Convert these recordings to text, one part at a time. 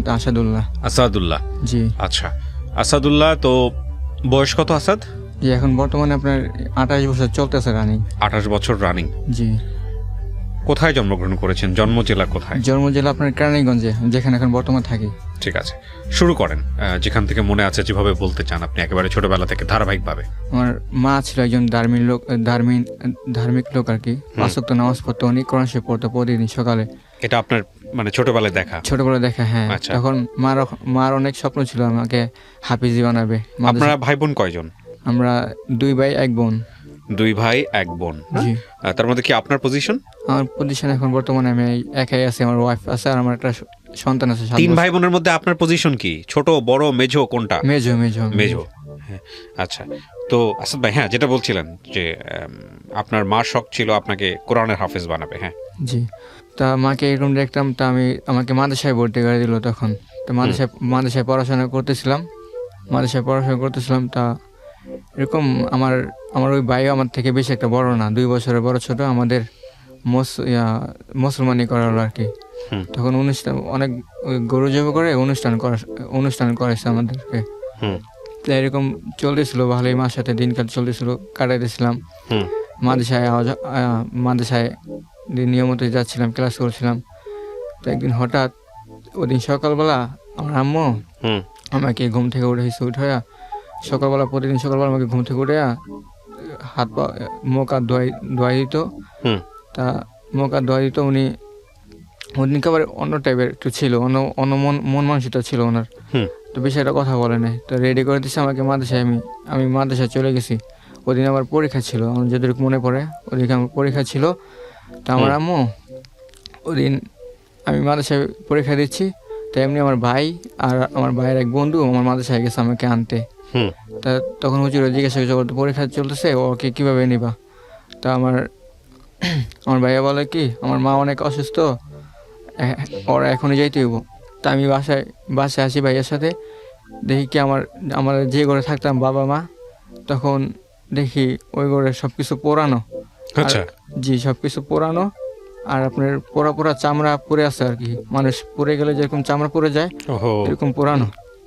মোহাম্মদ আসাদুল্লাহ। আসাদুল্লাহ? জি। আচ্ছা। আসাদুল্লাহ তো বয়স কত আসাদ? জি এখন বর্তমানে আপনার আঠাশ বছর চলতেছে রানিং আঠাশ বছর রানিং জি। কোথায় জন্মগ্রহণ করেছেন? জন্ম জেলা কোথায়? জন্ম জেলা আপনার কেরানীগঞ্জে যেখানে এখন বর্তমান থাকি। ঠিক আছে। শুরু করেন। যেখান থেকে মনে আছে যেভাবে বলতে চান আপনি একেবারে ছোটবেলা থেকে ধারাবাহিকভাবে। আমার মা ছিল একজন ধার্মিক লোক ধার্মিক ধার্মিক লোক আর কি। পাঁচক্ত নামাজ পড়তো অনেক কোরআন শরীফ পড়তো প্রতিদিন সকালে। এটা আপনার মানে ছোটবেলায় দেখা। ছোটবেলা দেখা হ্যাঁ। আচ্ছা। তখন মার মার অনেক স্বপ্ন ছিল আমাকে হাফিজি বানাবে। আপনারা ভাই বোন কয়জন? আমরা দুই ভাই এক বোন। দুই ভাই এক বোন। তার মধ্যে কি আপনার পজিশন আমার পজিশন এখন বর্তমানে আমি একাই আছি আমার ওয়াইফ আছে আর আমার একটা সন্তান আছে তিন ভাই বোনের মধ্যে আপনার পজিশন কি? ছোট বড় মেজো কোনটা? মেজো মেজো মেজো হ্যাঁ, আচ্ছা। তো আসাদ ভাই হ্যাঁ যেটা বলছিলেন যে আপনার মা শখ ছিল আপনাকে কোরআনের হাফেজ বানাবে হ্যাঁ। জি। তা মাকে এরকম দেখতাম তা আমি আমাকে মাদ্রাসায় ভর্তি করে দিল তখন। তো মাদ্রাসায় মাদ্রাসায় পড়াশোনা করতেছিলাম। মাদ্রাসায় পড়াশোনা করতেছিলাম তা এরকম আমার আমার ওই ভাইও আমার থেকে বেশি একটা বড় না। দুই বছরের বড় ছোট আমাদের মুস- মুসলমানি করা হলো আর কি। তখন অনুষ্ঠান অনেক গরু জব করে অনুষ্ঠান করা অনুষ্ঠান করেছে আমাদেরকে। তো এরকম চলতেছিল ভালোই মার সাথে দিনকাল চলতেছিল কাটাইতেছিলাম। মাদ্রাসায় মাদ্রাসায় দিয়ে নিয়মিত যাচ্ছিলাম ক্লাস করছিলাম। তো একদিন হঠাৎ ওদিন সকালবেলা আমার আম্মু আমাকে ঘুম থেকে উঠেছে উঠে সকালবেলা প্রতিদিন সকালবেলা আমাকে ঘুম থেকে উঠে হাত পা মুখ হাত ধোয়াই ধোয়াই দিত। তা মুখ হাত ধোয়াই দিত উনি ওদিনকে আবার অন্য টাইপের একটু ছিল অন্য অন্য মন মন মানসিকতা ছিল ওনার। হুম। তো বেশি একটা কথা বলে নাই। তো রেডি করে দিচ্ছে আমাকে মাদ্রাসায় আমি আমি মাদ্রাসায় চলে গেছি। ওদিন আমার পরীক্ষা ছিল আমার যতটুকু মনে পড়ে ওদিকে আমার পরীক্ষা ছিল। তো আমার আম্মু ওদিন আমি মাদ্রাসায় পরীক্ষা দিচ্ছি তো এমনি আমার ভাই আর আমার ভাইয়ের এক বন্ধু আমার মাদ্রাসায় গেছে আমাকে আনতে। তা তখন হুজুর জিজ্ঞাসা করছে পরীক্ষা চলতেছে ওকে কীভাবে নিবা? তা আমার আমার ভাইয়া বলে কি আমার মা অনেক অসুস্থ ওরা এখনই যাইতে হইব। তা আমি বাসায় বাসায় আসি ভাইয়ের সাথে দেখি কি আমার আমার যে ঘরে থাকতাম বাবা মা তখন দেখি ওই ঘরে সব কিছু পোড়ানো। আচ্ছা। জি সব কিছু পোড়ানো আর আপনার পোড়া পোড়া চামড়া পরে আছে আর কি। মানুষ পরে গেলে যেরকম চামড়া পরে যায় এরকম পোড়ানো।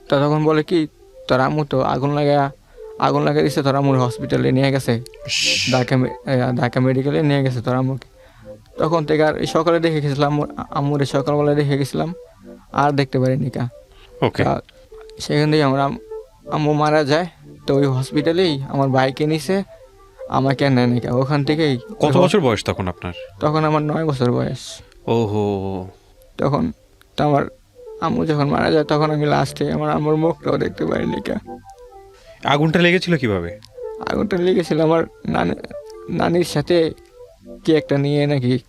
তা তখন বলে কি তোর আম্মু তো আগুন লাগা আগুন লাগাই দিছে তোর আম্মুর হসপিটালে নিয়ে গেছে। ঢাকা ঢাকা মেডিকেলে নিয়ে গেছে তোর আম্মুকে। তখন থেকে আর সকালে দেখে গেছিলাম এই সকালবেলা দেখে গেছিলাম আর দেখতে পারিনি কা। সেখান থেকে আমার আম- আম্মু মারা যায় তো ওই হসপিটালেই আমার ভাইকে নিছে আমাকে নাকি? ওখান থেকেই কত বছর বয়স তখন আপনার? তখন আমার নয় বছর বয়স। ওহো। তখন তো আমার আম্মু যখন মারা যায় তখন আমি লাস্টে আমার আম্মুর মুখটাও দেখতে পারিনি কা আগুনটা লেগেছিল কীভাবে? আগুনটা লেগেছিল আমার নানি নানির সাথে কি একটা নিয়ে নাকি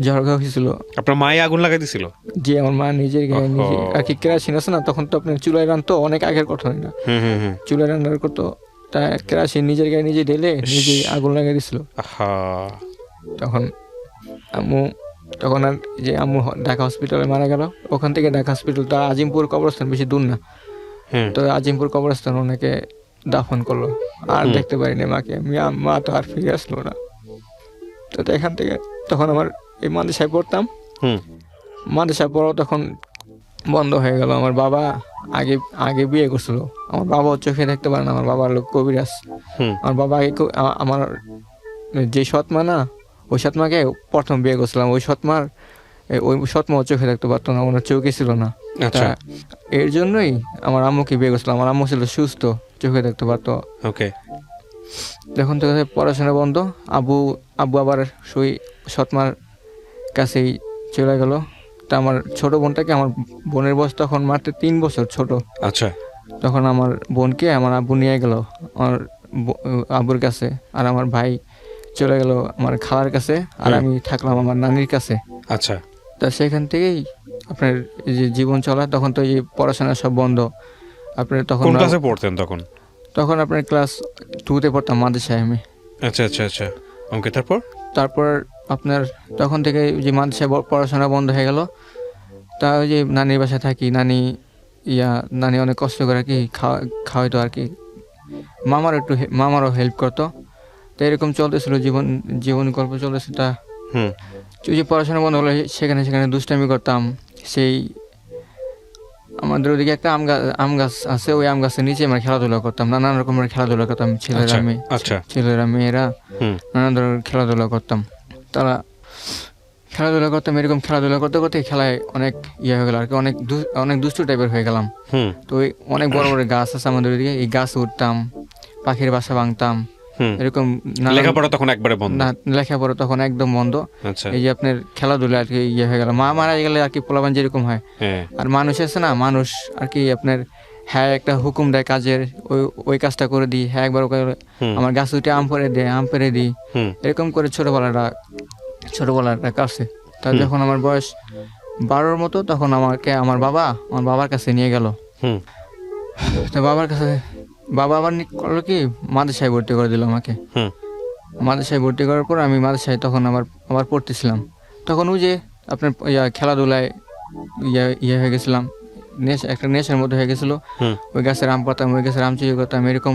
ঝড়গা হয়েছিল। আপনার মায়ে আগুন লাগাই দিছিল? যে আমার মা নিজের গায়ে। নিজে আর কি কেরাসিন আছে না তখন তো আপনার চুলায় রান্তো অনেক আগের কথা হয় না। চুলায় রান্নার করতো তা কেরাসিন নিজের গায়ে নিজে ঢেলে নিজে আগুন লাগিয়ে দিছিল। তখন আম্মু তখন আর যে আম্মু ঢাকা হসপিটালে মারা গেল ওখান থেকে ঢাকা হসপিটাল তো আজিমপুর কবরস্থান বেশি দূর না। তো আজিমপুর কবরস্থান ওনাকে দাফন করল। আর দেখতে পারিনি মাকে। মা- মা তো আর ফিরে আসলো না। তো এখান থেকে তখন আমার এই মাদ্রাসায় পড়তাম। হুম। মাদ্রাসায় পড়াও তখন বন্ধ হয়ে গেল। আমার বাবা আগে আগে বিয়ে করছিল। আমার বাবাও চোখে দেখতে পারে না আমার বাবার লোক কবিরাজ। আমার বাবা আগে আমার যে সৎমা না ওই সৎমাকে প্রথম বিয়ে করছিলাম। ওই সৎমার ওই সৎমা চোখে দেখতে পারতো না ওনার চোখে ছিল না। আচ্ছা। এর জন্যই আমার আম্মুকে বিয়ে করছিলাম। আমার আম্মু ছিল সুস্থ চোখে দেখতে পারতো। ওকে। যখন তো পড়াশোনা বন্ধ। আবু আব্বু আবার সই সৎমার কাছেই চলে গেল। তা আমার ছোট বোনটাকে আমার বোনের বয়স তখন মাত্র তিন বছর ছোট। আচ্ছা। তখন আমার বোনকে আমার আব্বু নিয়ে গেল আমার আব্বুর কাছে আর আমার ভাই চলে গেল আমার খালার কাছে আর আমি থাকলাম আমার নানির কাছে। আচ্ছা। তা সেখান থেকেই আপনার যে জীবন চলা তখন তো এই পড়াশোনা সব বন্ধ। আপনার তখন কোন ক্লাসে পড়তেন তখন? তখন আপনার ক্লাস টুতে পড়তাম মাদ্রাসায় আমি। আচ্ছা আচ্ছা আচ্ছা। ওকে তারপর? তারপর আপনার তখন থেকে যে মাদ্রাসায় পড়াশোনা বন্ধ হয়ে গেল তা ওই যে নানির বাসায় থাকি নানি ইয়া নানি অনেক কষ্ট করে আর কি খাওয়া খাওয়াইতো আর কি। মামার একটু মামারও হেল্প করতো। তো এরকম চলতেছিল জীবন জীবন গল্প চলতেছে তা যে পড়াশোনা বন্ধ হলো সেখানে সেখানে দুষ্টামি করতাম। সেই আমাদের ওদিকে একটা আম গাছ আম গাছ আছে ওই আম গাছের নিচে আমরা খেলাধুলা করতাম নানান রকমের খেলাধুলা করতাম ছেলেরা আচ্ছা মেয়ে আচ্ছা। ছেলেরা মেয়েরা নানান ধরনের খেলাধুলা করতাম। তারা খেলাধুলা করতাম এরকম খেলাধুলা করতে করতে খেলায় অনেক ইয়ে হয়ে গেল আর কি। অনেক অনেক দুষ্টু টাইপের হয়ে গেলাম। তো অনেক বড় বড় গাছ আছে আমাদের ওদিকে এই গাছ উঠতাম পাখির বাসা ভাঙতাম এরকম লেখাপড়া তখন একবারে বন্ধ। না লেখাপড়া তখন একদম বন্ধ। আচ্ছা। এই যে আপনার খেলাধুলা আর কি ইয়ে হয়ে গেল। মা মারা গেলে আর কি পোলাবান যেরকম হয়। হ্যাঁ। আর মানুষ আছে না মানুষ আর কি আপনার হ্যাঁ একটা হুকুম দেয় কাজের ওই ওই কাজটা করে দিই হ্যাঁ একবার ওকে আমার গাছ উঠে আম পরে দেয় আম পেরে দিই। এরকম করে ছোটবেলাটা ছোটবেলাটা কাটছে। তা। যখন আমার বয়স বারোর মতো তখন আমাকে আমার বাবা আমার বাবার কাছে নিয়ে গেল। তো বাবার কাছে বাবা আবার করল কি মাদ্রাসায় ভর্তি করে দিল আমাকে। হুম। মাদ্রাসায় ভর্তি করার পর আমি মাদ্রাসায় তখন আবার আবার পড়তেছিলাম। তখন ওই যে আপনার ইয়া খেলাধুলায় ইয়ে ইয়ে হয়ে গেছিলাম। নেশা একটা নেশার মধ্যে হয়ে গেছিল। ওই গাছের আম পাতাম ওই গাছের আম চুরি করতাম এরকম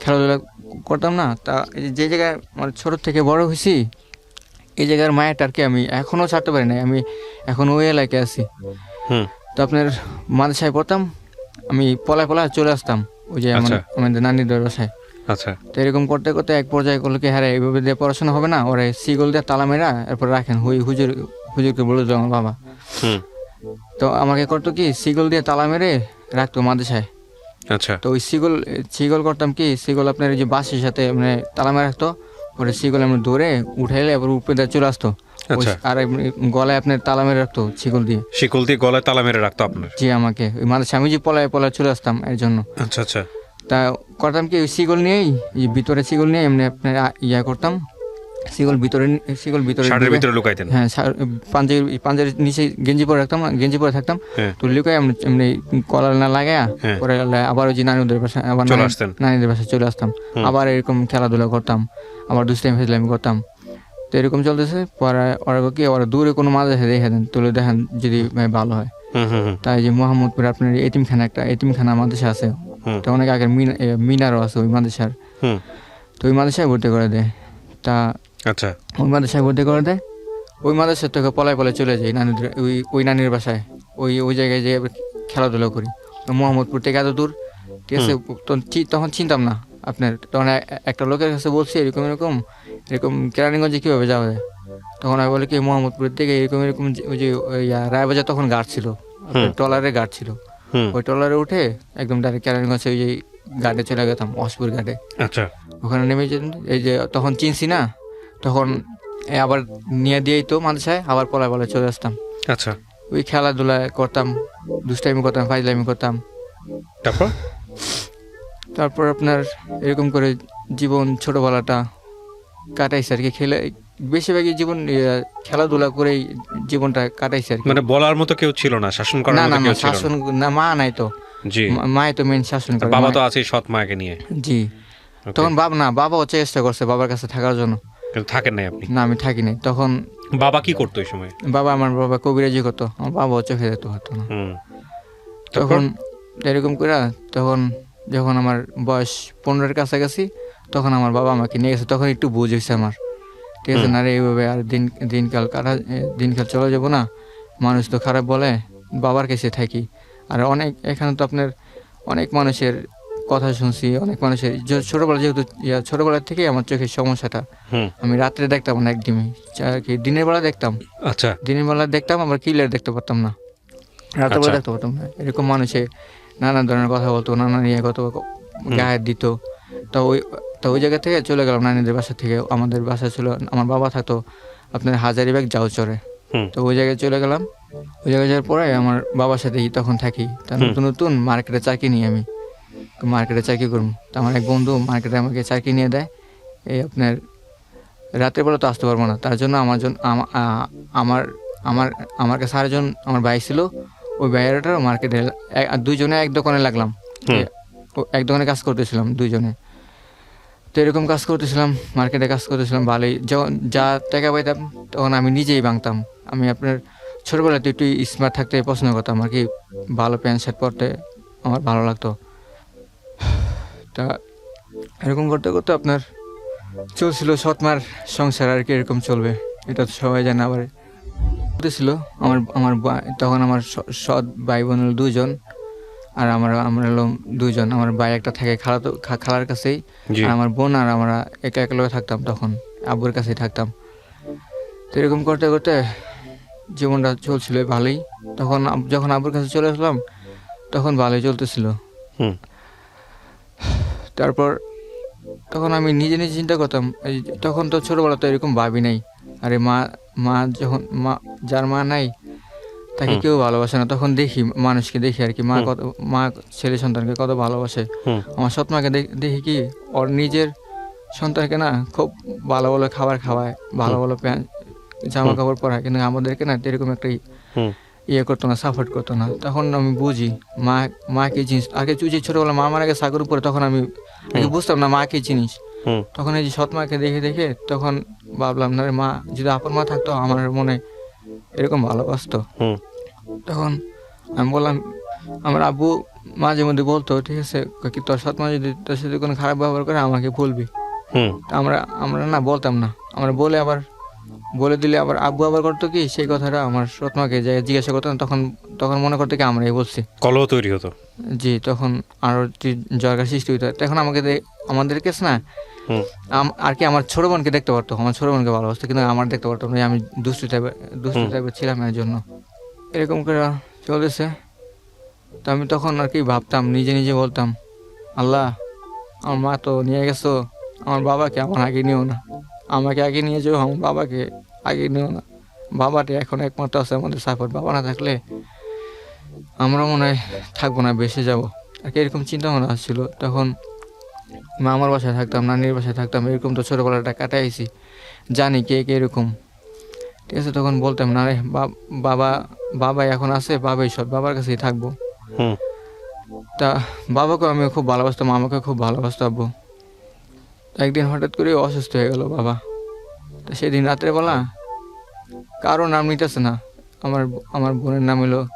খেলাধুলা করতাম না। তা এই যে- জায়গায় মানে ছোট থেকে বড় হয়েছি এই জায়গার মায়াটার কি আমি এখনও ছাড়তে পারি না আমি এখন ওই এলাকায় আছি। হুম। তো আপনার মাদ্রাসায় পড়তাম আমি পলায় পলায় চলে আসতাম ওই যে আমার- আচ্ছা। আমাদের নানিদের বাসায় আচ্ছা। তো এরকম করতে করতে এক পর্যায়ে করল কি হ্যাঁ এইভাবে দিয়ে পড়াশোনা হবে না ওরে সিগল দিয়ে তালা মেরা এরপর রাখেন হুই হুজুর হুজুরকে বলে দিল আমার বাবা। তো আমাকে করতো কি সিগল দিয়ে তালা মেরে রাখতো মাদ্রাসায়। আচ্ছা। তো ওই সিগল সিগল করতাম কি সিগল আপনার যে বাসের সাথে মানে তালা মেরে রাখতো পরে সিগল আমরা ধরে উঠাইলে এবার উপরে দিয়ে চলে আসতো। আচ্ছা। আর গলায় আপনার তালা মেরে রাখতো সিগল দিয়ে। শিকল দিয়ে গলায় তালা মেরে রাখতো আপনার? জি আমাকে। ওই মাদ্রাসা আমি যে পলায় পলায় চলে আসতাম এর জন্য। আচ্ছা আচ্ছা। তা করতাম কি ওই সিগল নিয়েই ভিতরে সিগল নিয়ে এমনি আপনার ইয়া করতাম। সিগল ভিতরে নি- ভিতরে শার্টের ভিতরে লুকাইতেন? হ্যাঁ পাঞ্জাবি পাঞ্জাবির নিচে গেঞ্জি পরে রাখতাম গেঞ্জি পরে থাকতাম। হ্যাঁ। তো লুকাই এমনি এমনি কলার না লাগায়া হ্যাঁ। পরে আবার ওই যে নানুদের বাসায় আবার। নানিদের বাসায় চলে আসতাম। আবার এরকম খেলাধুলা করতাম। আবার দুষ্টাইম ফেজলামি করতাম। তো এরকম চলতেছে। পরে ওরা কি ওরা দূরে কোনো মাদ্রাসা দেখে দেন। তুলে দেখেন যদি ভালো হয়। তাই যে মোহাম্মদপুর আপনার এতিমখানা একটা এতিমখানা মাদ্রাসা আছে। তো অনেক আগের মিনা- মিনারও আছে ওই মাদ্রাসার। তো ওই মাদ্রাসায় ভর্তি করে দেয়। তা আচ্ছা। ওই মাদ্রাসায় ভর্তি করে দেয় ওই মাদ্রাসা থেকে পলায় পলায় চলে যাই নানিদের ওই ওই নানির বাসায়। ওই ওই জায়গায় যে খেলাধুলা করি। মোহাম্মদপুর থেকে এত দূর ঠিক আছে তখন চিনতাম না আপনার। তখন একটা লোকের কাছে বলছি এরকম এরকম এরকম কেরানীগঞ্জে কীভাবে যাওয়া যায়? তখন আমি বলে কি মোহাম্মদপুর থেকে এরকম এরকম ওই যে রায়বাজার তখন গার্ড ছিল। ট্রলারে গার্ড ছিল। ওই ট্রলারে উঠে একদম ডাইরেক্ট কেরানীগঞ্জে ওই যে গার্ডে চলে গেতাম অসপুর গার্ডে আচ্ছা। ওখানে নেমে যে এই যে তখন চিনছি না তখন আবার নিয়ে দিয়েই তো মাদ্রাসায় আবার পলায় পলায় চলে আসতাম। আচ্ছা। ওই খেলাধুলা করতাম দুষ্টাইমি করতাম ফাইজলামি করতাম। তারপর? তারপর আপনার এরকম করে জীবন ছোটবেলাটা কাটাইছে আর কি খেলে বেশিরভাগই জীবন খেলাধুলা করেই জীবনটা কাটাইছে আর কি। মানে বলার মতো কেউ ছিল না শাসন করার না না মতো কেউ ছিল শাসন না মা নাই তো। জি। মাই তো মেন শাসন করে বাবা তো আছে সৎ মাকে নিয়ে। জি। তখন বাবা না বাবাও চেষ্টা করছে বাবার কাছে থাকার জন্য। কিন্তু থাকেন নাই আপনি? না আমি থাকি নাই। তখন বাবা কি করতো এই সময়? বাবা আমার বাবা কবিরাজি করতো। আমার বাবাও চোখে দেখতে হতো না। তখন এরকম করে তখন যখন আমার বয়স পনেরোর কাছাকাছি তখন আমার বাবা আমাকে নিয়ে গেছে। তখন একটু বুঝ হয়েছে আমার। ঠিক আছে না রে এইভাবে আর দিন দিনকাল কাটা দিনকাল চলে যাব না। মানুষ তো খারাপ বলে বাবার কাছে থাকি। আর অনেক এখানে তো আপনার অনেক মানুষের কথা শুনছি অনেক মানুষের যে- ছোটবেলা যেহেতু ইয়া, ছোটবেলা থেকেই আমার চোখের সমস্যাটা। হুম। আমি রাত্রে দেখতাম না একদমই কি দিনের বেলা দেখতাম? আচ্ছা। দিনের বেলা দেখতাম আবার ক্লিয়ার দেখতে পারতাম না। রাতের বেলা আচ্ছা। দেখতে পারতাম না। এরকম মানুষে নানা ধরনের কথা বলতো নানা নিয়ে কত গায়ে দিত। তো ওই তো ওই জায়গা থেকে চলে গেলাম নানিদের বাসা থেকে। আমাদের বাসা ছিল আমার বাবা থাকতো আপনার হাজারিবাগ যাও চরে হুম। তো ওই জায়গায় চলে গেলাম। ওই জায়গায় যাওয়ার পরে আমার বাবার সাথেই তখন থাকি। তা নতুন নতুন মার্কেটে চাকরি নিই আমি। মার্কেটে চাকরি করব তো আমার এক বন্ধু মার্কেটে আমাকে চাকরি নিয়ে দেয়। এই আপনার রাতের বেলা তো আসতে পারব না। তার জন্য আমার জন্য আমা- আমার আমার আমার কাছে আরেকজন আমার ভাই ছিল। ওই ভাইয়াটার মার্কেটে দুইজনে এক দোকানে লাগলাম। ও এক দোকানে কাজ করতেছিলাম দুইজনে। তো এরকম কাজ করতেছিলাম মার্কেটে কাজ করতেছিলাম ভালোই। যখন যা টাকা পাইতাম তখন আমি নিজেই ভাঙতাম আমি আপনার ছোটোবেলাতে একটু স্মার্ট থাকতে পছন্দ করতাম আর কি। ভালো প্যান্ট শার্ট পরতে আমার ভালো লাগতো। তা এরকম করতে করতে আপনার চলছিল সৎমার সংসার আর কি এরকম চলবে। এটা তো সবাই জানে আবার ছিল আমার আমার তখন আমার সৎ ভাই বোন হলো দুজন আর আমরা আমরা হলো দুইজন আমার ভাই একটা থাকে খালা তো খালার কাছেই আর আমার বোন আর আমরা একা একা থাকতাম তখন আব্বুর কাছেই থাকতাম। তো এরকম করতে করতে জীবনটা চলছিল ভালোই। তখন যখন আব্বুর কাছে চলে আসলাম তখন ভালোই চলতেছিল। তারপর তখন আমি নিজে নিজে চিন্তা করতাম এই তখন তো ছোটবেলা তো এরকম ভাবি নাই। আরে মা মা যখন মা যার মা নাই তাকে কেউ ভালোবাসে না। তখন দেখি মানুষকে দেখি আর কি মা কত মা ছেলে সন্তানকে কত ভালোবাসে। আমার সৎ মাকে দেখ- দেখি কি ওর নিজের সন্তানকে না খুব ভালো ভালো খাবার খাওয়ায় ভালো ভালো প্যান্ট জামা কাপড় পরায়। কিন্তু আমাদেরকে না এরকম একটা ইয়ে করতো না সাপোর্ট করতো না। তখন আমি বুঝি মা মা কি জিনিস আগে চুচি ছোটবেলা মা মারা গেছে সাগর উপরে তখন আমি আগে বুঝতাম না মা কি জিনিস। তখন এই যে সৎ মাকে দেখে দেখে তখন ভাবলাম না মা যদি আপন মা থাকতো আমার মনে এরকম ভালোবাসতো। হুম। তখন আমি বললাম আমার আব্বু মাঝে মধ্যে বলতো ঠিক আছে কি তোর সৎ মা যদি তোর সাথে কোনো খারাপ ব্যবহার করে আমাকে বলবি। হুম। আমরা আমরা না বলতাম না। আমরা বলে আবার বলে দিলে আবার আব্বু আবার করতো কি? সেই কথাটা আমার সৎ মাকে যে জিজ্ঞাসা করতাম তখন তখন মনে করতো কি আমরাই বলছি। কলহ তৈরি হতো। জি তখন আরও জয়গার সৃষ্টি হইতো তখন আমাকে আমাদের কেস না আর কি আমার ছোট বোনকে দেখতে পারতো আমার ছোট বোনকে ভালোবাসতো কিন্তু আমার দেখতে পারতো না আমি দুষ্টু টাইপের দুষ্টু। টাইপের ছিলাম এর জন্য। এরকম করে চলেছে তো আমি তখন আর কি ভাবতাম নিজে নিজে বলতাম আল্লাহ আমার মা তো নিয়ে গেছো আমার বাবাকে আমার আগে নিও না। আমাকে আগে নিয়ে যাও আমার বাবাকে আগে নিও না। বাবাটা এখন একমাত্র আছে আমাদের সাপোর্ট বাবা না থাকলে আমরা মনে হয় থাকব না বেসে যাব। আর কি এরকম চিন্তা ভাবনা আসছিল। তখন মামার বাসায় থাকতাম নানির বাসায় থাকতাম এরকম তো ছোটোবেলাটা কাটাইছি। জানি কে কে এরকম। ঠিক আছে তখন বলতাম না রে বাবা বাবা এখন আছে বাবাই সব বাবার কাছেই থাকব। তা বাবাকে আমি খুব ভালোবাসতাম আমাকে খুব ভালোবাসতো আব্বু। তা একদিন হঠাৎ করে অসুস্থ হয়ে গেল বাবা। তা সেদিন রাত্রে বেলা কারও নাম নিতেছে না। আমার আমার বোনের নাম হলো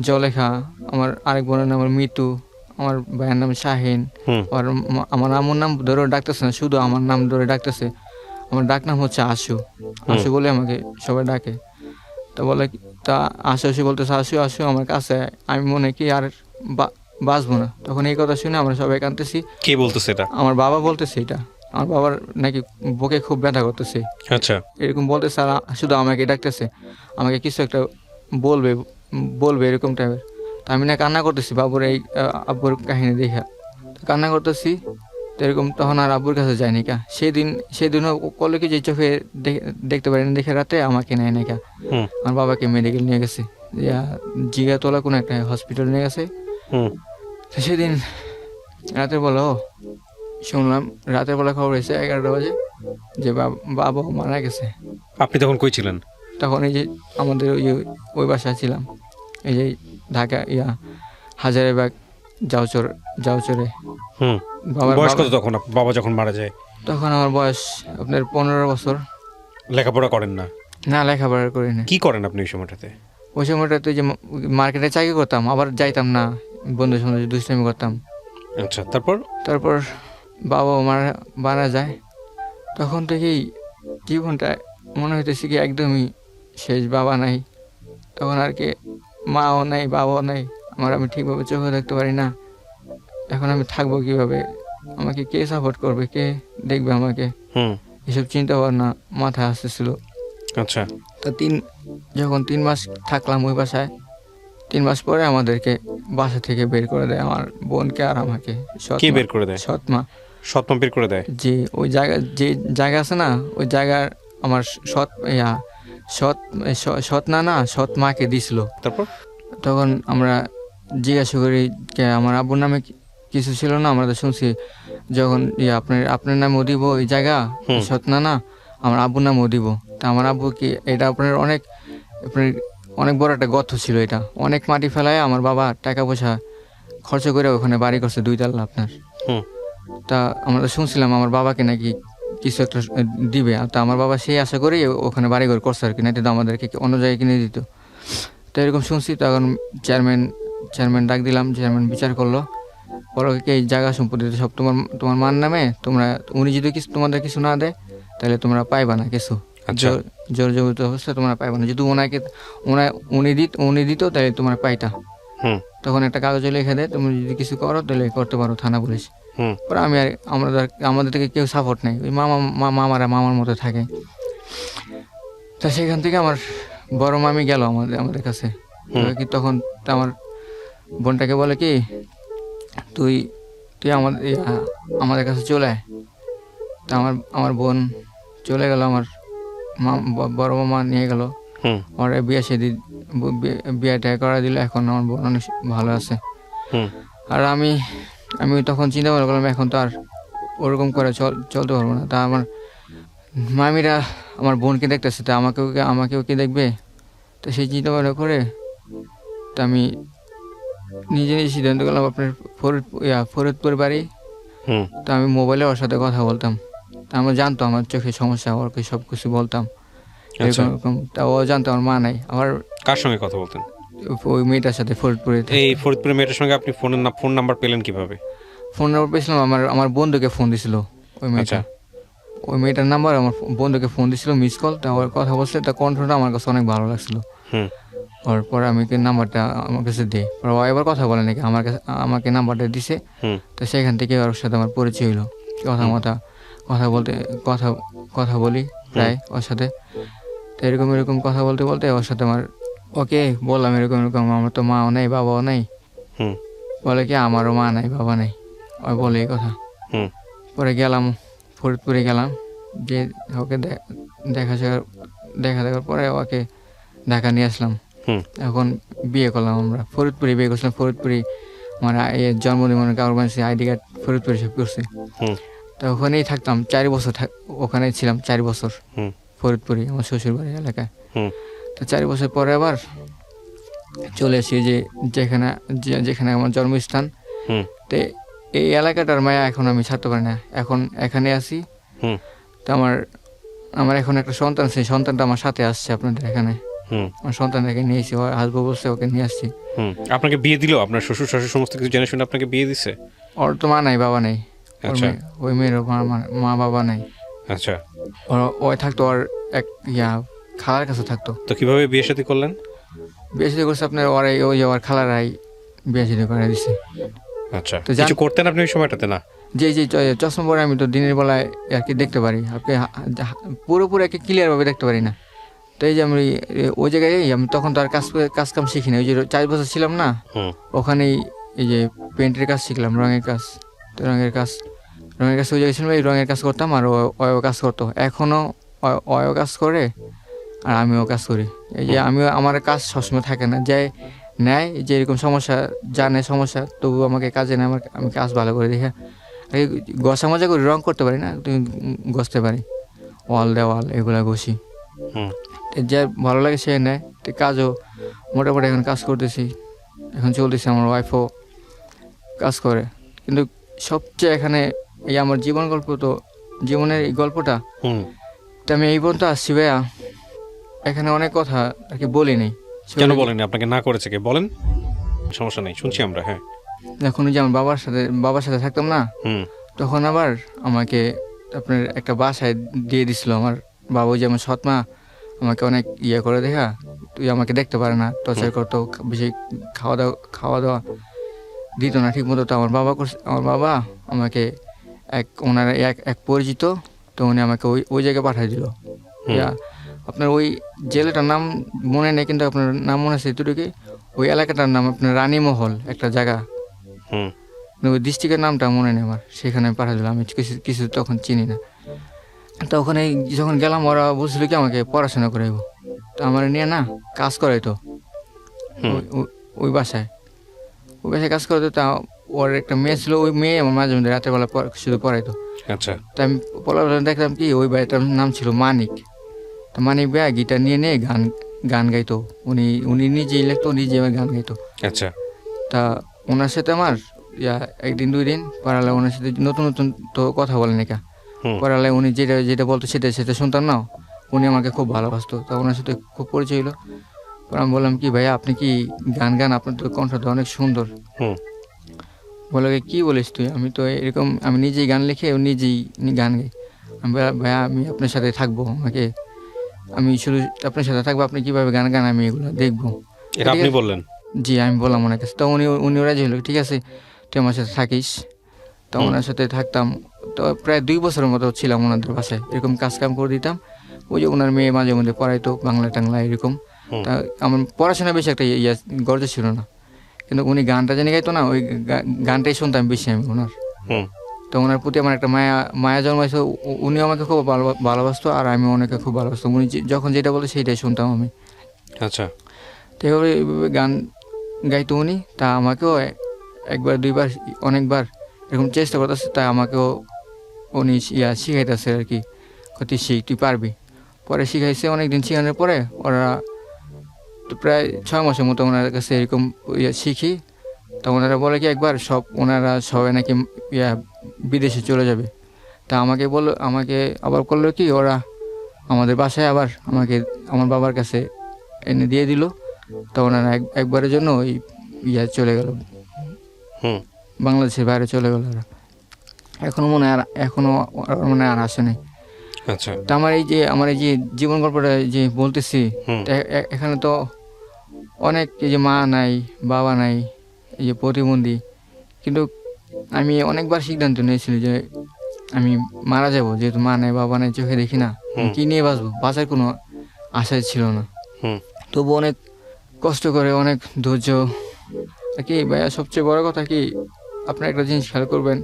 জলেখা আমার আরেক বোনের নাম হলো মিতু আমার ভাইয়ের নাম শাহিন। আর আমার আম্মুর নাম ধরে ডাকতেছে না শুধু আমার নাম ধরে ডাকতেছে। আমার ডাক নাম হচ্ছে আশু। আশু বলে আমাকে সবাই ডাকে। তা বলে তা আশু আশু বলতেছে আশু আশু আমার কাছে আমি মনে কি আর বা- বাঁচবো না। তখন এই কথা শুনে আমরা সবাই কাঁদতেছি। কে বলতেছে এটা? আমার বাবা বলতেছে এটা। আমার বাবার নাকি বুকে খুব ব্যথা করতেছে। আচ্ছা। এরকম বলতে স্যার শুধু আমাকে ডাকতেছে। আমাকে কিছু একটা বলবে বলবে এরকম টাইপের তা আমি না কান্না করতেছি বাবুর এই আব্বুর কাহিনী দেখা। কান্না করতেছি তো এরকম তখন আর আব্বুর কাছে যায়নি কা। সেদিন সেদিনও কলে কি যে চোখে দেখে- দেখতে পারিনি দেখে রাতে আমাকে নেয় না কা। আমার বাবাকে মেডিকেল নিয়ে গেছে। ইয়া জিগাতলা কোনো একটা হসপিটাল নিয়ে গেছে। তো সেদিন রাতের বলো শুনলাম রাতের বেলা খবর এসে এগারোটা বাজে যে বাব- মারা গেছে। আপনি তখন কই ছিলেন? তখন এই যে আমাদের ওই ওই বাসায় ছিলাম। এই যে ঢাকা ইয়া হাজারেবাগ যাওচর যাওচরে হুম। বাবার বয়স কত তখন? বাবা যখন মারা যায়? তখন আমার বয়স আপনার পনেরো বছর। লেখাপড়া করেন না? না লেখাপড়া করি না। কি করেন আপনি ওই সময়টাতে? ওই সময়টাতে যে মার্কেটে চাকরি করতাম আবার যাইতাম না। বন্ধুর সঙ্গে দুষ্টামি করতাম। আচ্ছা তারপর? তারপর বাবা মারা মারা যায়। তখন থেকেই জীবনটা মনে হইতেছে কি একদমই শেষ বাবা নাই। তখন আর কি মাও নাই বাবাও নাই। আমার আমি ঠিকভাবে চোখে দেখতে পারি না। এখন আমি থাকব কীভাবে? আমাকে কে সাপোর্ট করবে? কে দেখবে আমাকে? এসব চিন্তা ভাবনা মাথায় আসতেছিল। আচ্ছা। তো তিন যখন তিন মাস থাকলাম ওই বাসায় তিন মাস পরে আমাদেরকে বাসা থেকে বের করে দেয়। আমার বোনকে আর আমাকে কে বের করে দেয়? সৎ মা সৎমা বের করে দেয়? যে ওই জায়গা যে জায়গা আছে না ওই জায়গার আমার সৎ ইয়া সৎ সৎ না না সৎ মাকে দিছিল। তারপর? তখন আমরা জিজ্ঞাসা করি যে আমার আব্বুর নামে কিছু ছিল না? আমরা তো শুনছি যখন ইয়ে আপনার আপনার নামে দিব ওই জায়গা। সৎ না না আমার আব্বুর নামও দিব তা আমার আব্বু কি এটা আপনার অনেক আপনার অনেক বড় একটা গর্ত ছিল এটা। অনেক মাটি ফেলায় আমার বাবা টাকা পয়সা খরচ করে ওখানে বাড়ি করছে দুই তাল্লা আপনার। তা আমরা শুনছিলাম আমার বাবাকে নাকি কিছু একটা দিবে। তা আমার বাবা সেই আশা করেই ওখানে বাড়ি ঘর করছে আর কি না তো আমাদেরকে অন্য জায়গায় কিনে দিত। তো এরকম শুনছি তখন চেয়ারম্যান চেয়ারম্যান ডাক দিলাম চেয়ারম্যান বিচার করল। পরকে এই জায়গা সম্পত্তি সব তোমার তোমার মার নামে তোমরা উনি যদি কিছু তোমাদের কিছু না দেয় তাহলে তোমরা পাইবা না কিছু। আচ্ছা। জোর- জোর তোমরা পাইবা না। যদি ওনাকে ওনা উনি দিত উনি দিত তাহলে তোমরা পাইতা। হুম। তখন একটা কাগজে লিখে দেয় তুমি যদি কিছু করো তাহলে করতে পারো থানা পুলিশ। হুম। পরে আমি আর আমাদের আমাদের থেকে কেউ সাপোর্ট নেই। ওই মামা মা- মামারা মামার মতো থাকে। তা সেখান থেকে আমার বড় মামি গেল আমাদের আমাদের কাছে। কি তখন আমার বোনটাকে বলে কি তুই তুই আমাদের আমাদের কাছে চলে আয়। তা আমার আমার বোন চলে গেল আমার বড় মামা নিয়ে গেল। আমার বিয়ে সেদি বিয়েটা করা দিল এখন আমার বোন অনেক ভালো আছে। আর আমি আমি তখন চিন্তা ভাবনা করলাম এখন তো আর ওরকম করে চল চলতে পারব না। তা আমার মামিরা আমার বোনকে দেখতেছে তা আমাকেও কি- আমাকেও কি দেখবে? তো সেই চিন্তা ভাবনা করে তা আমি নিজে নিজে সিদ্ধান্ত করলাম আপনার ফরিদ ফরিদপুর বাড়ি। তো আমি মোবাইলে ওর সাথে কথা বলতাম। আমার জানতো আমার চোখে সমস্যা ওরকে সব কিছু বলতাম। আচ্ছা। এরকম এরকম তা ও জানতো আমার মা নাই। আবার কার সঙ্গে কথা বলতেন? ওই মেয়েটার সাথে ফরিদপুরে। এই ফরিদপুরের মেয়েটার সঙ্গে আপনি ফোনের না ফোন নাম্বার পেলেন কীভাবে? ফোন নাম্বার পেয়েছিলাম আমার আমার বন্ধুকে ফোন দিছিল ওই মেয়েটা। আচ্ছা। ওই মেয়েটার নাম্বার আমার বন্ধুকে ফোন দিছিল মিস কল তা ওর কথা বলছে তা কণ্ঠটা আমার কাছে অনেক ভালো লাগছিল। হুম। ওর পরে আমি কি নাম্বারটা আমার কাছে দিই। ও এবার কথা বলে নাকি আমার কাছে আমাকে নাম্বারটা দিছে। হুম। তো সেখান থেকে ওর সাথে আমার পরিচয় হলো কথা মতো কথা বলতে কথা কথা বলি প্রায় ওর সাথে। তো এরকম এরকম কথা বলতে বলতে ওর সাথে আমার ওকে বললাম এরকম এরকম আমার তো মাও নেই বাবাও নেই। বলে কি আমারও মা নাই বাবা নাই। ওই বলে এই কথা। পরে গেলাম ফরিদপুরে গেলাম। যে ওকে দেখা দেখা দেখার পরে ওকে ঢাকা নিয়ে আসলাম। এখন বিয়ে করলাম আমরা। ফরিদপুরে বিয়ে করছিলাম। ফরিদপুরে আমার জন্মদিন মানে কাগজ আইডি কার্ড ফরিদপুরে সব করছি। তো ওখানেই থাকতাম চার বছর ওখানেই ছিলাম চার বছর। হুম। ফরিদপুরে আমার শ্বশুর বাড়ির এলাকায়। হুম। তো চার বছর পরে আবার চলে এসেছি যে যেখানে যেখানে আমার জন্মস্থান। হুম। তো এই এলাকাটার মায়া এখন আমি ছাড়তে পারি না। এখন এখানে আছি। তো আমার আমার এখন একটা সন্তান সেই সন্তানটা আমার সাথে আসছে আপনাদের এখানে। হুম। আমার সন্তানটাকে নিয়েছি ও আসব বলছে ওকে নিয়ে আসছি। হুম। আপনাকে বিয়ে দিল? আপনার শ্বশুর শাশুড়ি সমস্ত কিছু জেনে শুনে আপনাকে বিয়ে দিছে? ওর তো মা নাই বাবা নেই। আচ্ছা। ওই মেয়ের মা মা- বাবা নাই। আচ্ছা। ওই থাকতো ওর এক ইয়া খালার কাছে থাকতো। তো কীভাবে বিয়ে শাদী করলেন? বিয়ে শাদী করছে আপনার ওর ওই ওর খালারাই বিয়ে শাদী করে দিছে। আচ্ছা। তো কিছু করতেন আপনি ওই সময়টাতে না? যে যে চশমা পরে আমি তো দিনের বেলায় আর কি দেখতে পারি। আপনি পুরোপুরি আর কি ক্লিয়ারভাবে দেখতে পারি না। তো এই যে আমি ওই জায়গায় আমি তখন তো আর কাজ কাজ কাম শিখি না। ওই যে চার বছর ছিলাম না ওখানেই এই যে পেন্টের কাজ শিখলাম রঙের কাজ। তো রঙের কাজ রঙের কাজ ওই জায়গায় ছিলাম এই রঙের কাজ করতাম আর ও- অয়ও কাজ করতো। এখনও অয়- কাজ করে আর আমিও কাজ করি। এই যে আমিও আমার কাজ সবসময় থাকে না। যে নেয় যে এরকম সমস্যা জানে সমস্যা তবু আমাকে কাজে নেয় আমার আমি কাজ ভালো করে দেখে। আর ঘষা মজা করি রং করতে পারি না তুমি গসতে পারি। ওয়াল দেওয়াল এগুলা ঘষি। যে ভালো লাগে সে নেয়। তো কাজও মোটামুটি এখন কাজ করতেছি। এখন চলতেছে আমার ওয়াইফও কাজ করে। কিন্তু সবচেয়ে এখানে এই আমার জীবন গল্প তো জীবনের এই গল্পটা। তো আমি এই পর্যন্ত আসছি ভাইয়া। এখানে অনেক কথা আর কি বলি নেই। কেন বলেন আপনাকে না করেছে কে? বলেন। সমস্যা নেই শুনছি আমরা হ্যাঁ। এখন ওই যে আমার বাবার সাথে বাবার সাথে থাকতাম না তখন আবার আমাকে আপনার একটা বাসায় দিয়ে দিছিল আমার বাবা ওই যে আমার সৎমা আমাকে অনেক ইয়ে করে দেখা তুই আমাকে দেখতে পারে না টর্চার করতো বেশি খাওয়া দাওয়া খাওয়া দাওয়া দিত না ঠিক মতো তো আমার বাবা করছে আমার বাবা আমাকে এক ওনার এক এক পরিচিত তো উনি আমাকে ওই ওই জায়গায় পাঠিয়ে দিল। আপনার ওই জেলাটার নাম মনে নেই কিন্তু আপনার নাম মনে আছে এতটুকু ওই এলাকাটার নাম আপনার রানীমহল একটা জায়গা। হুম। ওই ডিস্ট্রিক্টের নামটা মনে নেই আমার সেখানে পাঠিয়ে দিলাম। আমি কিছু কিছু তখন চিনি না। তো ওখানে যখন গেলাম ওরা বলছিল কি আমাকে পড়াশোনা করাইব। তো আমার নিয়ে না কাজ। ওই- ওই- ওই বাসায়। ওই বাসায় কাজ করাইতো তা ওর একটা মেয়ে ছিল ওই মেয়ে আমার মাঝে মধ্যে রাতের বেলা পড়া- শুধু পড়াইতো। আচ্ছা। তা আমি দেখলাম কি ওই বাড়িটার নাম ছিল মানিক। তো মানিক ভাই গিটার নিয়ে নিয়ে গান গান গাইতো। উনি উনি নিজেই লিখতো নিজে গান গাইতো। আচ্ছা। তা ওনার সাথে আমার ইয়া একদিন দুই দিন পড়ালে ওনার সাথে নতুন নতুন তো কথা বলেন একা পড়ালে উনি যেটা যেটা বলতো সেটা সেটা শুনতাম না। উনি আমাকে খুব ভালোবাসতো। তা ওনার সাথে খুব পরিচয় হলো আমি বললাম কি ভাইয়া আপনি কি গান গান আপনার তো কণ্ঠটা অনেক সুন্দর। বলে কি বলিস তুই? আমি তো এরকম আমি নিজেই গান লিখে ও নিজেই গান গাই। আমি ভাইয়া আমি আপনার সাথে থাকব আমাকে। আমি শুধু আপনার সাথে থাকব আপনি কীভাবে গান গান আমি এগুলো দেখব। এটা আপনি বললেন? জি আমি বললাম ওনার কাছে। তো উনি উনিও রাজি হলো ঠিক আছে তুই আমার সাথে থাকিস। তো ওনার সাথে থাকতাম। তো প্রায় দুই বছরের মতো ছিলাম ওনাদের বাসায়। এরকম কাজ কাম করে দিতাম। ওই যে ওনার মেয়ে মাঝে মধ্যে পড়াইতো বাংলা টাংলা এরকম। তা আমার পড়াশোনা বেশি একটা ইয়া গর্জ ছিল না। কিন্তু উনি গানটা জানি গাইতো না ওই গানটাই শুনতাম বেশি আমি ওনার। তো ওনার প্রতি আমার একটা মায়া মায়া জন্মাইছে। উনি আমাকে খুব ভালো- ভালোবাসতো আর আমি ওনাকে খুব ভালোবাসতাম। উনি যে- যখন যেটা বলে সেইটাই শুনতাম আমি। আচ্ছা। তো এভাবে গান গাইতো উনি। তা আমাকেও একবার দুইবার অনেকবার এরকম চেষ্টা করতেছে। তা আমাকেও উনি ইয়া শিখাইতেছে আর কি তুই শিখ তুই পারবি। পরে শিখাইছে অনেকদিন শিখানোর পরে ওরা তো প্রায় ছয় মাসের মতো ওনার কাছে এরকম ইয়ে শিখি। তা ওনারা বলে কি একবার সব ওনারা সবাই নাকি ইয়া বিদেশে চলে যাবে। তা আমাকে বলল আমাকে আবার করল কি ওরা আমাদের বাসায় আবার আমাকে আমার বাবার কাছে এনে দিয়ে দিল। তো ওনারা এক একবারের জন্য ওই ইয়া চলে গেল। হুম। বাংলাদেশের বাইরে চলে গেল ওরা। এখনও মনে হয় আর এখনও ওরা মনে আর আসেনি। আচ্ছা। তা আমার এই যে আমার এই যে জীবন গল্পটা যে বলতেছি এখানে তো অনেক এই যে মা নাই বাবা নাই এই যে প্রতিবন্ধী। কিন্তু আমি অনেকবার সিদ্ধান্ত নিয়েছিলি যে আমি মারা যাব যেহেতু মা নাই বাবা নাই চোখে দেখি না। কি নিয়ে বাঁচবো? বাঁচার কোনো আশাই ছিল না। তবু অনেক কষ্ট করে অনেক ধৈর্য। কি ভাইয়া সবচেয়ে বড় কথা কি আপনার একটা জিনিস খেয়াল করবেন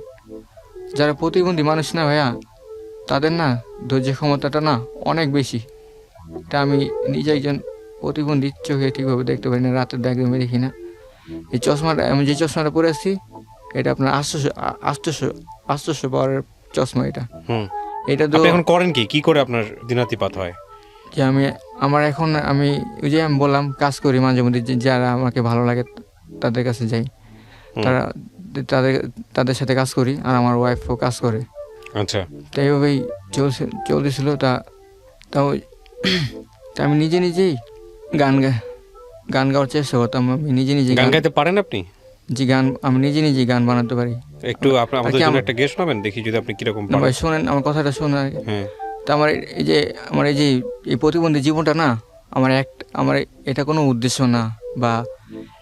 যারা প্রতিবন্ধী মানুষ না ভাইয়া তাদের না ধৈর্য ক্ষমতাটা না অনেক বেশি। তা আমি নিজে একজন প্রতিবন্ধী চোখে ঠিকভাবে দেখতে পারি না রাতের একদমই দেখি না। এই চশমাটা আমি যে চশমাটা পরে আসছি এটা আপনার আটশোশো আটশোশো আটশোশো পাওয়ারের চশমা এটা। হুম। এটা তো এখন করেন কি? কি করে আপনার দিনাতিপাত হয়? যে আমি আমার এখন আমি ওই যে আমি বললাম কাজ করি মাঝে মধ্যে যারা আমাকে ভালো লাগে তাদের কাছে যাই। তারা তাদের তাদের সাথে কাজ করি আর আমার ওয়াইফও কাজ করে। আচ্ছা। তো এইভাবেই চলছে চলতেছিল তা তাও তা আমি নিজে নিজেই গান গান গাওয়ার চেষ্টা করতাম আমি নিজে নিজে গান গাইতে পারেন আপনি? যে গান আমি নিজে নিজে গান বানাতে পারি। একটু আপনার আমাদের জন্য একটা গেস্ট শোনাবেন দেখি যদি আপনি কীরকম না ভাই পারেন। শোনেন আমার কথাটা শোনেন। হ্যাঁ। তা আমার এই যে আমার এই যে এই প্রতিবন্ধী জীবনটা না আমার এক আমার এটা কোনো উদ্দেশ্য না বা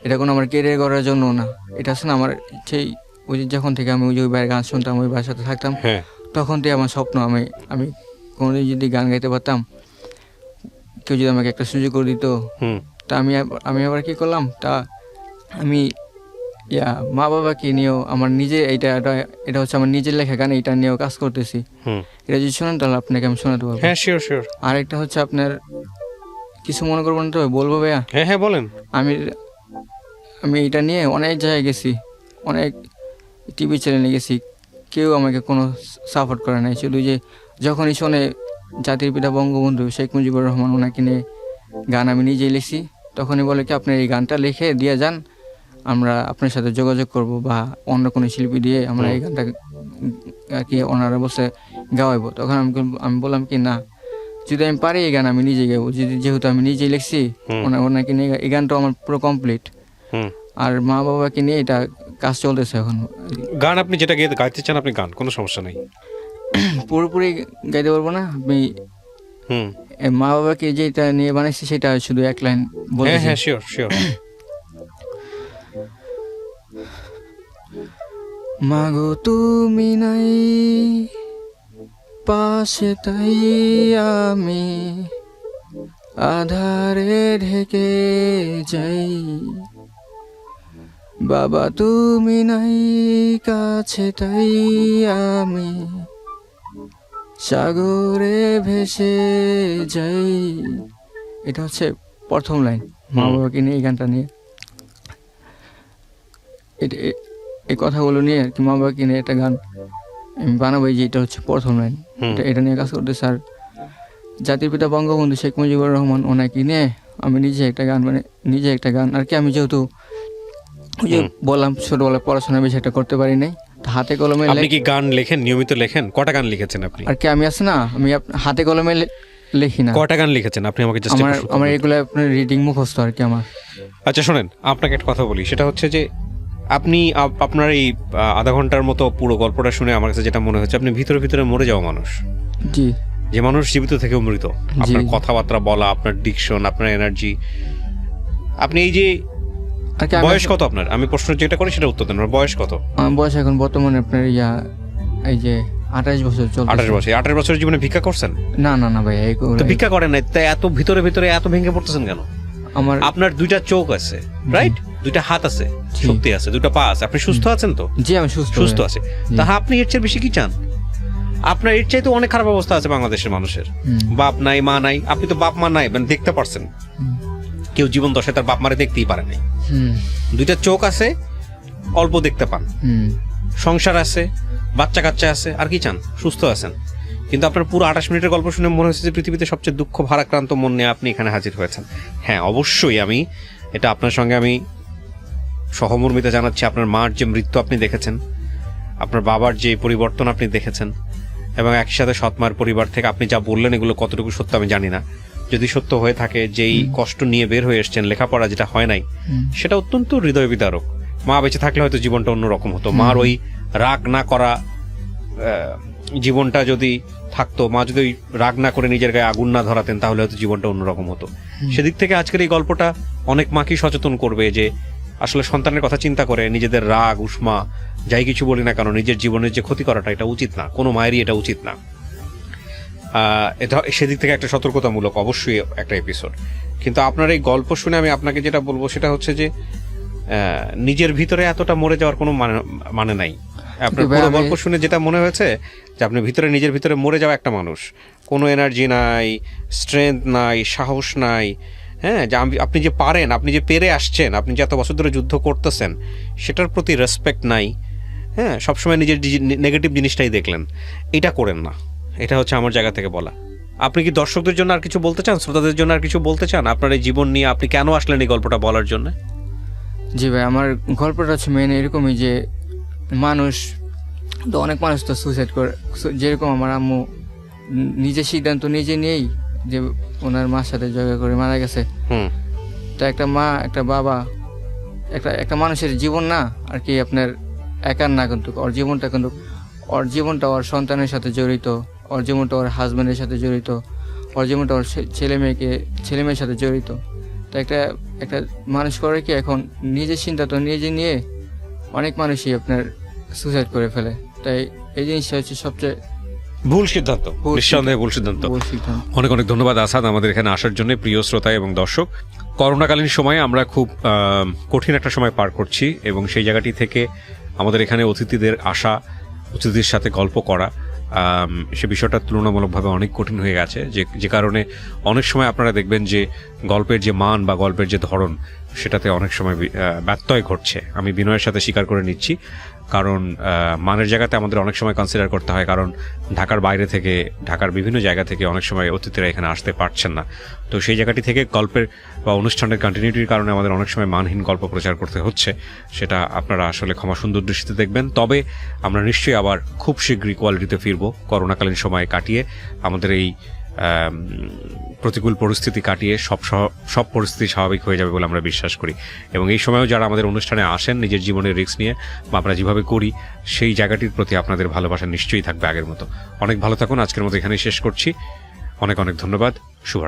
এটা কোনো আমার কেরিয়ার করার জন্য না। এটা না আমার সেই ওই যখন থেকে আমি ওই যে ওই বাইরে গান শুনতাম ওই বাসাতে থাকতাম হ্যাঁ। তখন থেকে আমার স্বপ্ন আমি আমি কোনোদিন যদি গান গাইতে পারতাম কেউ যদি আমাকে একটা সুযোগ করে দিত হুম। তা আমি আমি আবার কি করলাম? তা আমি ইয়া মা বাবাকে নিয়েও আমার নিজে এইটা এটা- এটা হচ্ছে আমার নিজের লেখা গান এটা নিয়েও কাজ করতেছি। এটা যদি শোনেন তাহলে আপনাকে আমি শোনাতে পারব। হ্যাঁ শিওর শিওর আরেকটা হচ্ছে আপনার কিছু মনে করবেন তো? বলব ভাইয়া? হ্যাঁ হ্যাঁ বলেন। আমি আমি এটা নিয়ে অনেক জায়গায় গেছি অনেক টিভি চ্যানেলে গেছি কেউ আমাকে কোনো সাপোর্ট করে নাই। শুধু যে যখনই শোনে জাতির পিতা বঙ্গবন্ধু শেখ মুজিবুর রহমান ওনাকে নিয়ে গান আমি নিজেই লিখছি। তখনই বলে কি আপনি এই গানটা লিখে দিয়ে যান আমরা আপনার সাথে যোগাযোগ করব বা অন্য কোনো শিল্পী দিয়ে আমরা এই গানটা আর কি ওনারা বসে গাওয়াইবো। তখন আমি আমি বললাম কি না যদি আমি পারি এই গান আমি নিজে গাবো যদি যেহেতু আমি নিজেই লিখছি ওনাকে নিয়ে এই গানটা আমার পুরো কমপ্লিট। আর মা বাবাকে নিয়ে এটা কাজ চলতেছে এখন। গান আপনি যেটা গেয়ে গাইতে চান আপনি গান কোনো সমস্যা নেই। পুরোপুরি গাইতে পারব না। আমি মা বাবাকে যেটা নিয়ে বানাইছি সেটা শুধু এক লাইন হ্যাঁ বলতেছি হ্যাঁ শিওর শিওর মাগো তুমি নাই পাশে তাই আমি আধারে ঢেকে যাই। বাবা তুমি নাই কাছে তাই আমি সাগরে ভেসে যাই। এটা হচ্ছে প্রথম লাইন মা। বাবাকে নিয়ে এই গানটা নিয়ে। এটা এই কথাগুলো নিয়ে আর কি মা বাবাকে নিয়ে একটা গান আমি বানাবো যে এটা হচ্ছে প্রথম লাইন। এটা নিয়ে কাজ করতে স্যার জাতির পিতা বঙ্গবন্ধু শেখ মুজিবুর রহমান ওনাকে নিয়ে আমি নিজে একটা গান মানে নিজে একটা গান। আর কি আমি যেহেতু ওই যে বললাম ছোটবেলায় পড়াশোনা বেশি একটা করতে পারি নাই হাতে কলমে আপনি কি গান লেখেন? নিয়মিত লেখেন? কটা গান লিখেছেন আপনি? আর কি আমি আছে না? আমি হাতে কলমে লিখি না। কটা গান লিখেছেন? আপনি আমাকে জাস্ট আমার আমার এগুলো আপনার রিডিং মুখস্থ আর কি আমার। আচ্ছা শোনেন আপনাকে একটা কথা বলি। সেটা হচ্ছে যে আপনি আপ- আপনার এই আধা ঘণ্টার মতো পুরো গল্পটা শুনে আমার কাছে যেটা মনে হচ্ছে আপনি ভিতরে ভিতরে মরে যাওয়া মানুষ। জি। যে মানুষ জীবিত থেকে মৃত। আপনার কথাবার্তা বলা আপনার ডিকশন আপনার এনার্জি আপনি এই যে আমি বয়স কত আপনার? আমি প্রশ্ন যেটা করি সেটা উত্তর দেন। আপনার বয়স কত? আমার বয়স এখন বর্তমানে আপনার ইয়া এই যে আঠাশ বছর চলছে আঠাশ বছর। আঠাশ বছরের জীবনে ভিক্ষা করছেন? না না না ভাই তো ভিক্ষা করেন নাই তাই এত ভিতরে ভিতরে এত ভেঙে পড়তেছেন কেন? আমার আপনার দুইটা চোখ আছে রাইট দুইটা হাত আছে জি। শক্তি আছে দুইটা পা আছে। আপনি সুস্থ আছেন তো? জি আমি সুস্থ সুস্থ ভাই। আছে তা আপনি এর চেয়ে বেশি কি চান? আপনার এর চাইতে অনেক খারাপ অবস্থা আছে বাংলাদেশের মানুষের। হুম, বাপ নাই মা নাই আপনি তো বাপ মা নাই মানে দেখতে পারছেন। হুম, কেউ জীবন দশায় তার বাপ মারে দেখতেই পারে নাই। দুইটা চোখ আছে অল্প দেখতে পান। সংসার আছে বাচ্চা কাচ্চা আছে আর কি চান? সুস্থ আছেন। কিন্তু আপনার পুরো আঠাশ মিনিটের গল্প শুনে মনে হচ্ছে যে পৃথিবীতে সবচেয়ে দুঃখ ভারাক্রান্ত মন নিয়ে আপনি এখানে হাজির হয়েছেন। হ্যাঁ অবশ্যই আমি এটা আপনার সঙ্গে আমি সহমর্মিতা জানাচ্ছি। আপনার মার যে মৃত্যু আপনি দেখেছেন আপনার বাবার যে পরিবর্তন আপনি দেখেছেন এবং একসাথে সৎমার পরিবার থেকে আপনি যা বললেন এগুলো কতটুকু সত্য আমি জানি না। যদি সত্য হয়ে থাকে যেই কষ্ট নিয়ে বের হয়ে এসছেন লেখাপড়া যেটা হয় নাই সেটা অত্যন্ত হৃদয় বিদারক মা বেঁচে থাকলে হয়তো জীবনটা অন্যরকম হতো। মার ওই রাগ না করা জীবনটা যদি থাকতো মা যদি ওই রাগ না করে নিজের গায়ে আগুন না ধরাতেন তাহলে হয়তো জীবনটা অন্যরকম হতো। সেদিক থেকে আজকের এই গল্পটা অনেক মাকেই সচেতন করবে যে আসলে সন্তানের কথা চিন্তা করে নিজেদের রাগ উষ্মা যাই কিছু বলি না কেন নিজের জীবনের যে ক্ষতি করাটা এটা উচিত না। কোনো মায়েরই এটা উচিত না। এটা সেদিক থেকে একটা সতর্কতামূলক অবশ্যই একটা এপিসোড কিন্তু আপনার এই গল্প শুনে আমি আপনাকে যেটা বলব সেটা হচ্ছে যে নিজের ভিতরে এতটা মরে যাওয়ার কোনো মানে মানে নাই। আপনার পুরো গল্প শুনে যেটা মনে হয়েছে যে আপনি ভিতরে নিজের ভিতরে মরে যাওয়া একটা মানুষ। কোনো এনার্জি নাই স্ট্রেংথ নাই সাহস নাই। হ্যাঁ যে আমি- আপনি যে পারেন আপনি যে পেরে আসছেন আপনি যে এত বছর ধরে যুদ্ধ করতেছেন সেটার প্রতি রেসপেক্ট নাই। হ্যাঁ সবসময় নিজের নেগেটিভ জিনিসটাই দেখলেন। এটা করেন না। এটা হচ্ছে আমার জায়গা থেকে বলা। আপনি কি দর্শকদের জন্য আর কিছু বলতে চান? শ্রোতাদের জন্য আর কিছু বলতে চান? আপনার এই জীবন নিয়ে আপনি কেন আসলেন এই গল্পটা বলার জন্য? জি ভাই আমার গল্পটা হচ্ছে মেন এরকমই যে মানুষ তো অনেক মানুষ তো সুইসাইড করে। যেরকম আমার আম্মু নিজে সিদ্ধান্ত নিজে নিয়েই যে ওনার মার সাথে জগা করে মারা গেছে। হুম। তো একটা মা একটা বাবা একটা একটা মানুষের জীবন না আর কি আপনার একার না কিন্তু ওর জীবনটা কিন্তু ওর জীবনটা ওর সন্তানের সাথে জড়িত। ওর জীবনটা ওর হাজব্যান্ডের সাথে জড়িত ওর জীবনটা ওর ছেলে মেয়েকে ছেলে মেয়ের সাথে জড়িত। তো একটা একটা মানুষ করে কি এখন নিজের চিন্তা তো নিজে নিয়ে অনেক মানুষই আপনার সুসাইড করে ফেলে। তাই এই জিনিসটা হচ্ছে সবচেয়ে ভুল সিদ্ধান্ত নিঃসন্দেহে ভুল সিদ্ধান্ত। অনেক অনেক ধন্যবাদ আসাদ আমাদের এখানে আসার জন্য প্রিয় শ্রোতা এবং দর্শক। করোনাকালীন সময়ে আমরা খুব কঠিন একটা সময় পার করছি এবং সেই জায়গাটি থেকে আমাদের এখানে অতিথিদের আসা অতিথিদের সাথে গল্প করা সে বিষয়টা তুলনামূলকভাবে অনেক কঠিন হয়ে গেছে। যে যে কারণে অনেক সময় আপনারা দেখবেন যে গল্পের যে মান বা গল্পের যে ধরন, সেটাতে অনেক সময় ব্যত্যয় ঘটছে। আমি বিনয়ের সাথে স্বীকার করে নিচ্ছি। কারণ মানের জায়গাতে আমাদের অনেক সময় কনসিডার করতে হয়, কারণ ঢাকার বাইরে থেকে, ঢাকার বিভিন্ন জায়গা থেকে অনেক সময় অতিথিরা এখানে আসতে পারছেন না। তো সেই জায়গাটি থেকে গল্পের বা অনুষ্ঠানের কন্টিনিউটির কারণে আমাদের অনেক সময় মানহীন গল্প প্রচার করতে হচ্ছে, সেটা আপনারা আসলে ক্ষমা সুন্দর দৃষ্টিতে দেখবেন। তবে আমরা নিশ্চয়ই আবার খুব শীঘ্রই কোয়ালিটিতে ফিরবো। করোনাকালীন সময় কাটিয়ে আমাদের এই প্রতিকূল পরিস্থিতি কাটিয়ে সব সব পরিস্থিতি স্বাভাবিক হয়ে যাবে বলে আমরা বিশ্বাস করি। এবং এই সময়ও যারা আমাদের অনুষ্ঠানে আসেন, নিজের জীবনের রিস্ক নিয়ে, বা আমরা যেভাবে করি, সেই জায়গাটির প্রতি আপনাদের ভালোবাসা নিশ্চয়ই থাকবে আগের মতো। অনেক ভালো থাকুন, আজকের মতো এখানে শেষ করছি। অনেক অনেক ধন্যবাদ। শুভরাত্রি।